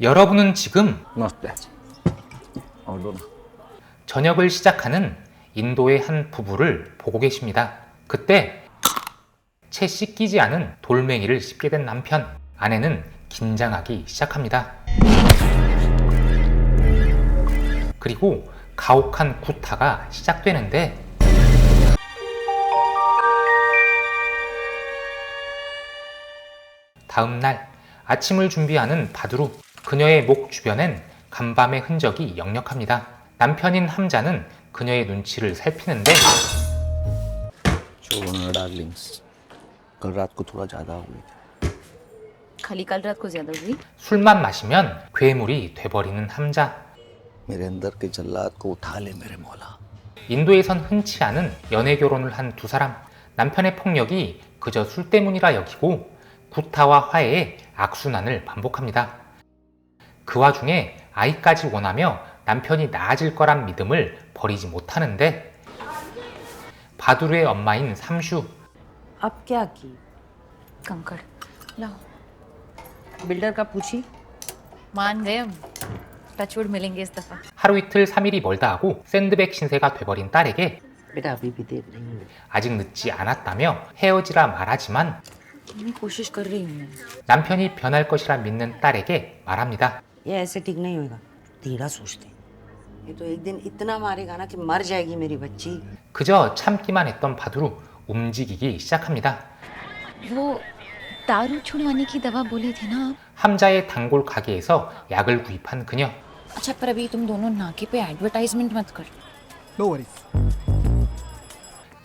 여러분은 지금 저녁을 시작하는 인도의 한 부부를 보고 계십니다. 그때 채 씻기지 않은 돌멩이를 씹게 된 남편, 아내는 긴장하기 시작합니다. 그리고 가혹한 구타가 시작되는데 다음 날 아침을 준비하는 바두루 그녀의 목 주변엔 간밤의 흔적이 역력합니다. 남편인 함자는 그녀의 눈치를 살피는데 छोड़ो ना डार्लिंग्स कल रात को थोड़ा ज्यादा हो गई थी खाली कल रात को ज्यादा हुई 술만 마시면 괴물이 돼버리는 함자. मेरे अंदर के जल्लाद को उठा ले मेरे मौला 인도에선 흔치 않은 연애 결혼을 한 두 사람. 남편의 폭력이 그저 술 때문이라 여기고 구타와 화해의 악순환을 반복합니다. 그 와중에 아이까지 원하며 남편이 나아질 거란 믿음을 버리지 못하는데 바두르의 엄마인 삼슈 अब क्या की कंकड़ लाओ बिल्डर का पूछी मान गए हम टचवुड मिलेंगे इस दफा 하루 이틀 3일이 멀다 하고 샌드백 신세가 돼버린 딸에게 बेटा अभी भी देख रही हूँ 아직 늦지 않았다며 헤어지라 말하지만 मैं कोशिश कर रही हूँ मैं 남편이 변할 것이라 믿는 딸에게 말합니다. ये ऐसे ठीक नहीं होगा धीरा सोचते ये तो एक दिन इतना मारेगा ना कि मर जाएगी मेरी बच्ची 그저 참기만 했던 바두루 움직이기 시작합니다. वो दारू छुड़वाने की दवा बोले थे ना आप 함자의 단골 가게에서 약을 구입한 그녀. अच्छा पर अभी तुम दोनों नाके पे एडवर्टाइजमेंट मत करो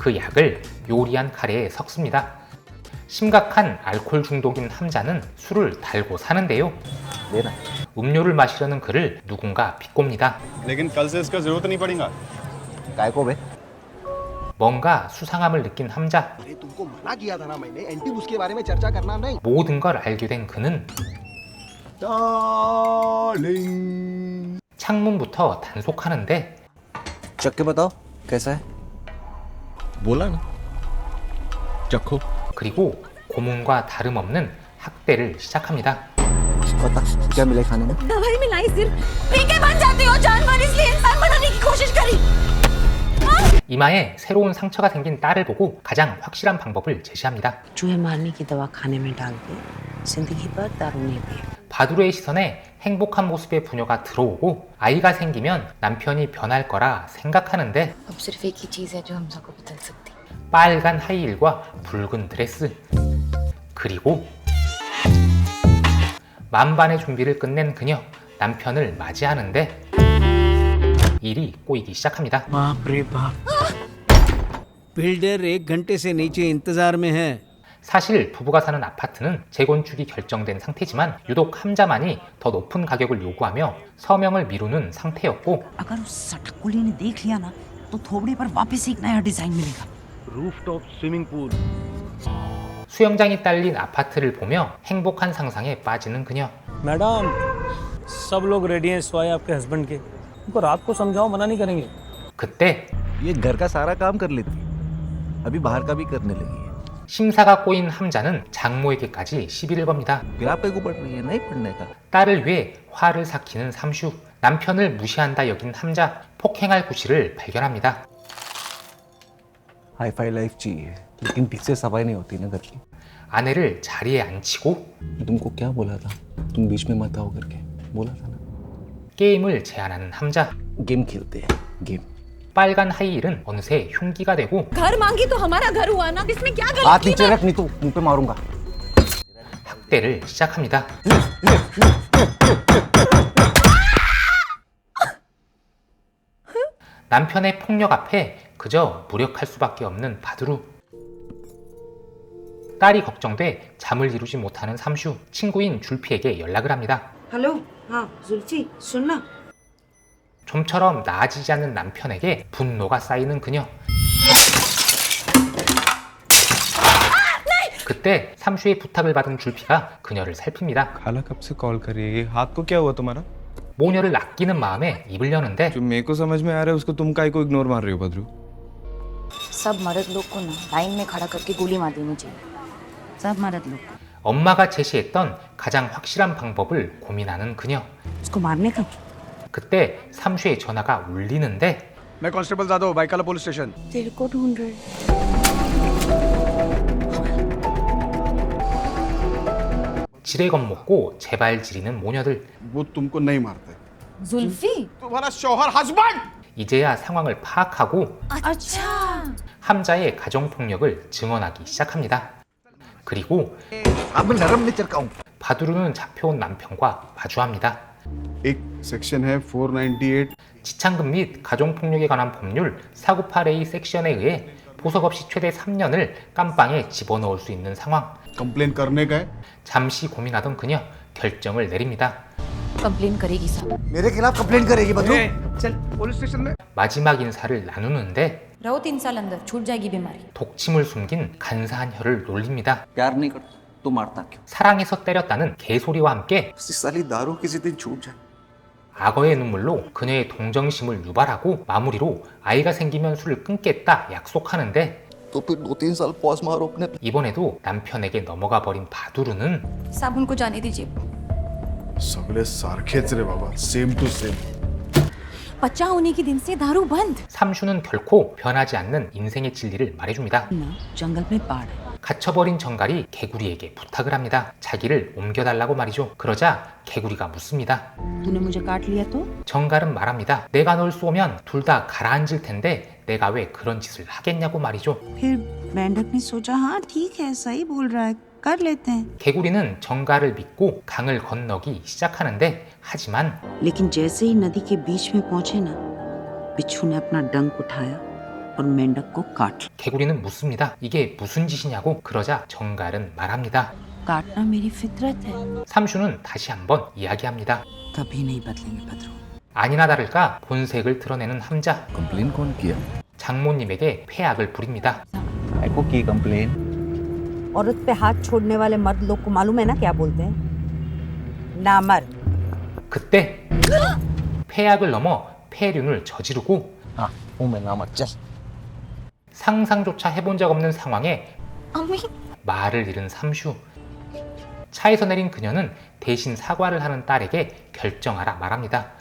그 약을 요리한 카레에 섞습니다. 심각한 알코올 중독인 함자는 술을 달고 사는데요. 내놔. 음료를 마시려는 그를 누군가 비꼽니다. 뭔가 수상함을 느낀 함자. 모든 걸 알게 된 그는 창문부터 단속하는데 저기보다 그래서 몰라. 자코. 그리고 고문과 다름없는 학대를 시작합니다. 이마에 새로운 상처가 생긴 딸을 보고 가장 확실한 방법을 제시합니다. 바두르의 시선에 행복한 모습의 부녀가 들어오고 아이가 생기면 남편이 변할 거라 생각하는데 अब सिर्फ एक ही चीज है जो हम सबको बदल सकती 빨간 하이힐과 붉은 드레스 그리고 만반의 준비를 끝낸 그녀 남편을 맞이하는데 일이 꼬이기 시작합니다. बाप रे बाप बिल्डर एक घंटे से नीचे इंतजार में है 사실 부부가 사는 아파트는 재건축이 결정된 상태지만 유독 함자만이 더 높은 가격을 요구하며 서명을 미루는 상태였고 अगर उस सटकुली ने देख लिया ना तो थोबड़े पर वापस एक नया डिजाइन मिलेगा रूफटॉप स्विमिंग पूल 수영장이 딸린 아파트를 보며 행복한 상상에 빠지는 그녀 मैडम सब लोग रेडी हैं स्वाय आपके हस्बैंड के उनको रात को समझाओ मना नहीं करेंगे 그때 ये घर का सारा काम कर लेती है अभी बाहर का भी करने लगी है 심사가 꼬인 함자는 장모에게까지 시비를 겁니다. फिर आप को पड़ रही है नहीं पढ़ने का 딸을 위해 화를 삭히는 삼슈 남편을 무시한다 여긴 함자 폭행할 구실을 발견합니다. हाई फाई लाइफ चाहिए लेकिन ठीक से सफाई नहीं होती ना घर की 아내를 자리에 앉히고 मैं तुमको क्या बोला था तुम बीच में मत आओ करके बोला था ना 게임을 제안하는 함자 गेम खेलते हैं गेम 빨간 하이힐은 어느새 흉기가 되고 घर मांगी तो हमारा घर हुआ ना इसमें क्या हाथ नीचे रख नहीं तो मुंह पे मारूंगा 학대를 시작합니다. 남편의 폭력 앞에 그저 무력할 수밖에 없는 바두루. 딸이 걱정돼 잠을 이루지 못하는 삼슈 친구인 줄피에게 연락을 합니다. हेलो हाँ जुल्फी सुन ना 좀처럼 나아지지 않는 남편에게 분노가 쌓이는 그녀. 그때 삼슈의 부탁을 받은 줄피가 그녀를 살핍니다. खाला कब से कॉल कर रही है ये हाथ को क्या हुआ तुम्हारा 모녀를 아끼는 마음에 입을 여는데 जो मेरे को समझ में आ रहा है उसको तुम काय को इग्नोर मार रही हो बद्रू सब मर्द लोग को ना लाइन में खड़ा करके गोली मार देनी चाहिए सब मर्द लोग को 엄마가 제시했던 가장 확실한 방법을 고민하는 그녀. उसको मारने का 그때 삼슈의 전화가 울리는데 मैं कांस्टेबल जादव बाइकाला पुलिस स्टेशन तेरे को ढूंढ रहे 지레 겁먹고 제발 지리는 모녀들. वो तुमको नहीं मारते जुल्फी तुम्हारा शौहर हस्बैंड 이제야 상황을 파악하고 अच्छा 함자의 가정폭력을 증언하기 시작합니다. 그리고 अब मैं नरम नेचर का हूँ 바두르는 잡혀온 남편과 마주합니다. एक सेक्शन है 498 지창금 및 가정폭력에 관한 법률 498A 섹션에 의해 보석 없이 최대 3년을 깜빵에 집어넣을 수 있는 상황. कंप्लेन करने का है 잠시 고민하던 그녀 결정을 내립니다. कंप्लेन करेगी साहब मेरे खिलाफ कंप्लेन करेगी बदू चल पुलिस स्टेशन में 마지막 인사를 나누는데 रहो तीन साल अंदर छूट जाएगी बीमारी 독침을 숨긴 간사한 혀를 놀립니다. प्यार नहीं करता तो मारता क्यों 사랑해서 때렸다는 개소리와 함께 साली दारू किसी दिन छूट जाए 악어의 눈물로 그녀의 동정심을 유발하고 마무리로 아이가 생기면 술을 끊겠다 약속하는데 तो फिर दो तीन साल पॉज मारो अपने 이번에도 남편에게 넘어가 버린 바두르는 साहब उनको जाने दीजिए सगळे सारखेच रे बाबा सेम टू सेम बच्चा होने के दिन से दारू बंद 삼슈는 결코 변하지 않는 인생의 진리를 말해줍니다. ना जंगल में बाढ़ है 갇혀버린 정갈이 개구리에게 부탁을 합니다. 자기를 옮겨달라고 말이죠. 그러자 개구리가 묻습니다. तूने मुझे काट लिया तो 정갈은 말합니다. 내가 널 쏘면 둘 다 가라앉을 텐데 내가 왜 그런 짓을 하겠냐고 말이죠. फिर मेंढक ने सोचा हाँ ठीक है सही बोल रहा है कर लेते हैं 개구리는 정갈을 믿고 강을 건너기 시작하는데 하지만 लेकिन जैसे ही नदी के बीच में पहुंचे ना बिच्छू ने अपना डंक उठाया और मेंढक को काट लिया। 개구리는 묻습니다. 이게 무슨 짓이냐고 그러자 정갈은 말합니다. काटना मेरी फितरत है 삼슈는 다시 한번 이야기합니다. कभी नहीं बदलेंगे बदरू 아니나 다를까 본색을 드러내는 함자 कंप्लेन कौन किया 장모님에게 폐악을 부립니다. को की कंप्लेन औरत पे हाथ छोड़ने वाले मर्द लोग को मालूम है ना क्या बोलते हैं नामर्द 그때 폐악을 넘어 폐륜을 저지르고 हाँ हूँ मैं नाम चल 상상조차 해본 적 없는 상황에 어미? 말을 잃은 삼슈. 차에서 내린 그녀는 대신 사과를 하는 딸에게 결정하라 말합니다.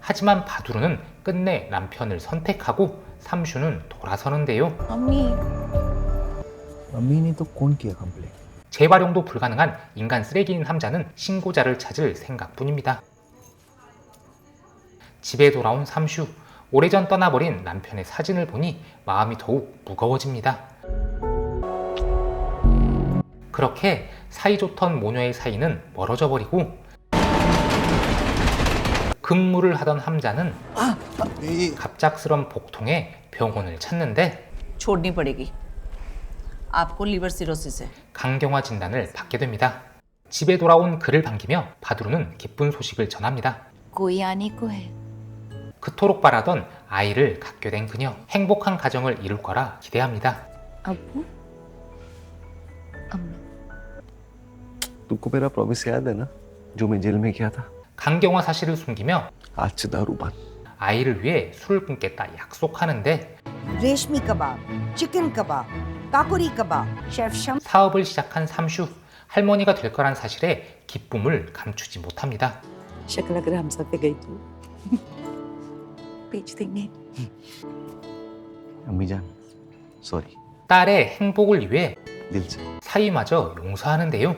하지만 바두르는 끝내 남편을 선택하고 삼슈는 돌아서는데요. 재활용도 불가능한 인간 쓰레기인 함자는 신고자를 찾을 생각뿐입니다. 집에 돌아온 삼슈. 오래전 떠나버린 남편의 사진을 보니 마음이 더욱 무거워집니다. 그렇게 사이좋던 모녀의 사이는 멀어져 버리고 근무를 하던 함자는 갑작스런 복통에 병원을 찾는데 छोड़नी पड़ेगी आपको लीवर सिरोसिस है 강경화 진단을 받게 됩니다. 집에 돌아온 그를 반기며 바두르는 기쁜 소식을 전합니다. कोई आने को है 그토록 바라던 아이를 갖게 된 그녀 행복한 가정을 이룰 거라 기대합니다. अब्बू अम्मी तुमको मेरा प्रॉमिस याद है ना जो मैं जेल में किया था 강경화 사실을 숨기며 आज से दारू बंद 아이를 위해 술을 끊겠다 약속하는데 रेशमी कबाब चिकन कबाब काकोरी कबाब शेफ शम 사업을 시작한 삼슈 할머니가 될 거란 사실에 기쁨을 감추지 못합니다. शक्ल अगर हम सब पे गई तो बेच देंगे अम्मी जान सॉरी 딸의 행복을 위해 दिल से 사위마저 용서하는데요.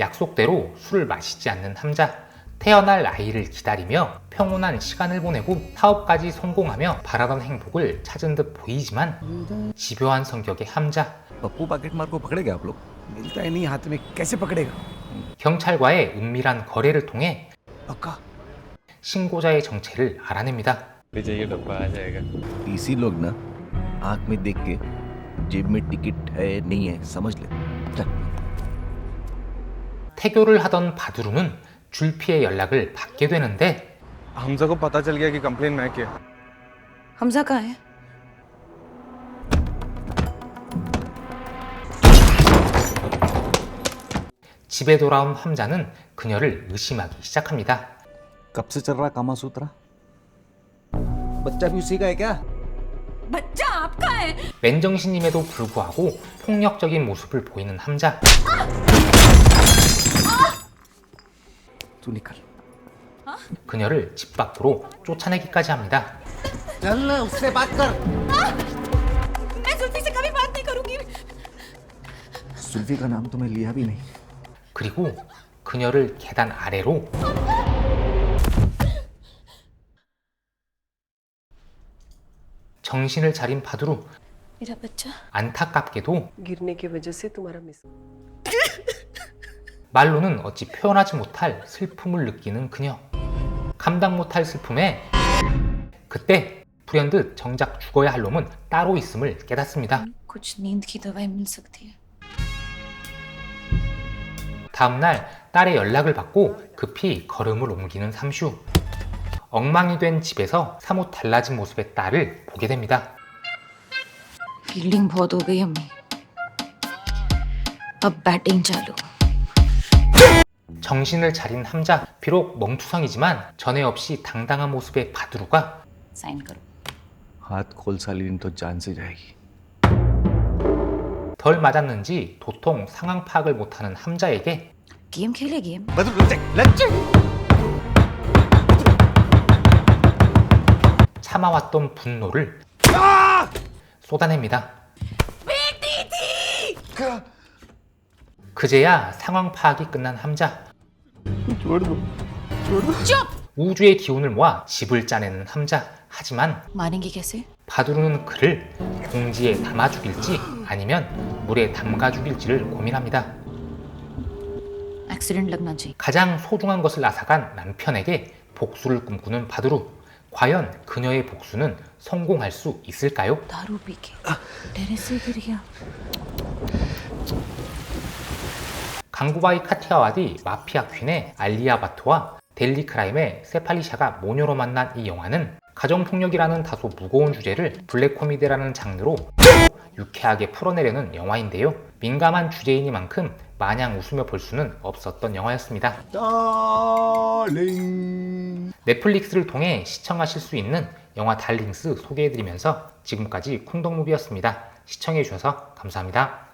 약속대로 술을 마시지 않는 함자. 태어날 아이를 기다리며 평온한 시간을 보내고 사업까지 성공하며 바라던 행복을 찾은 듯 보이지만 집요한 성격의 함자. पप्पू पैकेट मार को पकड़ेगा आप लोग मिलता ही नहीं हाथ में कैसे पकड़ेगा 경찰과의 은밀한 거래를 통해 पक्का 신고자의 정체를 알아냅니다. टीसी लोग ना आंख में देख के जेब में टिकट है नहीं है समझ ले चल 태교를 하던 바두루는 줄피의 연락을 받게 되는데 हमजा को पता चल गया कि कंप्लेन मैं किया हमजा कहाँ है 집에 돌아온 함자는 그녀를 의심하기 시작합니다. कब से चल रहा कामा सूत्रा बच्चा भी उसी का है क्या बच्चा आपका है 맨정신임에도 불구하고 폭력적인 모습을 보이는 함자. तू निकल 그녀를 집 밖으로 쫓아내기까지 합니다. चल उससे बात कर मैं जुल्फी से कभी बात नहीं करूंगी सुल्फी का नाम तो मैं लिया भी नहीं 그리고 그녀를 계단 아래로 정신을 차린 바두루 안타깝게도 말로는 어찌 표현하지 못할 슬픔을 느끼는 그녀 감당 못할 슬픔에 그때 불현듯 정작 죽어야 할 놈은 따로 있음을 깨닫습니다. 다음날 딸의 연락을 받고 급히 걸음을 옮기는 삼슈 엉망이 된 집에서 사뭇 달라진 모습의 딸을 보게 됩니다 फील्डिंग बहुत हो गई हमें अब बैटिंग चालू 정신을 차린 함자 비록 멍투성이지만 전에 없이 당당한 모습의 바두루가 साइन करो हाथ खोल सालीन तो जान से जाएगी 덜 맞았는지 도통 상황 파악을 못하는 함자에게 गेम खेले गेम 참아왔던 분노를 쏟아냅니다. 그제야 상황 파악이 끝난 함자. 우주의 기운을 모아 집을 짜내는 함자. 하지만 मारेंगे कैसे 바두루는 그를 봉지에 담아 죽일지 아니면 물에 담가 죽일지를 고민합니다. 액스린렉 난지. 가장 소중한 것을 앗아간 남편에게 복수를 꿈꾸는 바두루. 과연 그녀의 복수는 성공할 수 있을까요? 나루비게. 레레스그리야. 강구바이 카티아와디 마피아 퀸의 알리아 바토와 델리 크라임의 세팔리샤가 모녀로 만난 이 영화는 가정폭력이라는 다소 무거운 주제를 블랙 코미디라는 장르로 유쾌하게 풀어내려는 영화인데요. 민감한 주제이니만큼 마냥 웃으며 볼 수는 없었던 영화였습니다. 넷플릭스를 통해 시청하실 수 있는 영화 달링스 소개해드리면서 지금까지 쿵덕무비였습니다. 시청해주셔서 감사합니다.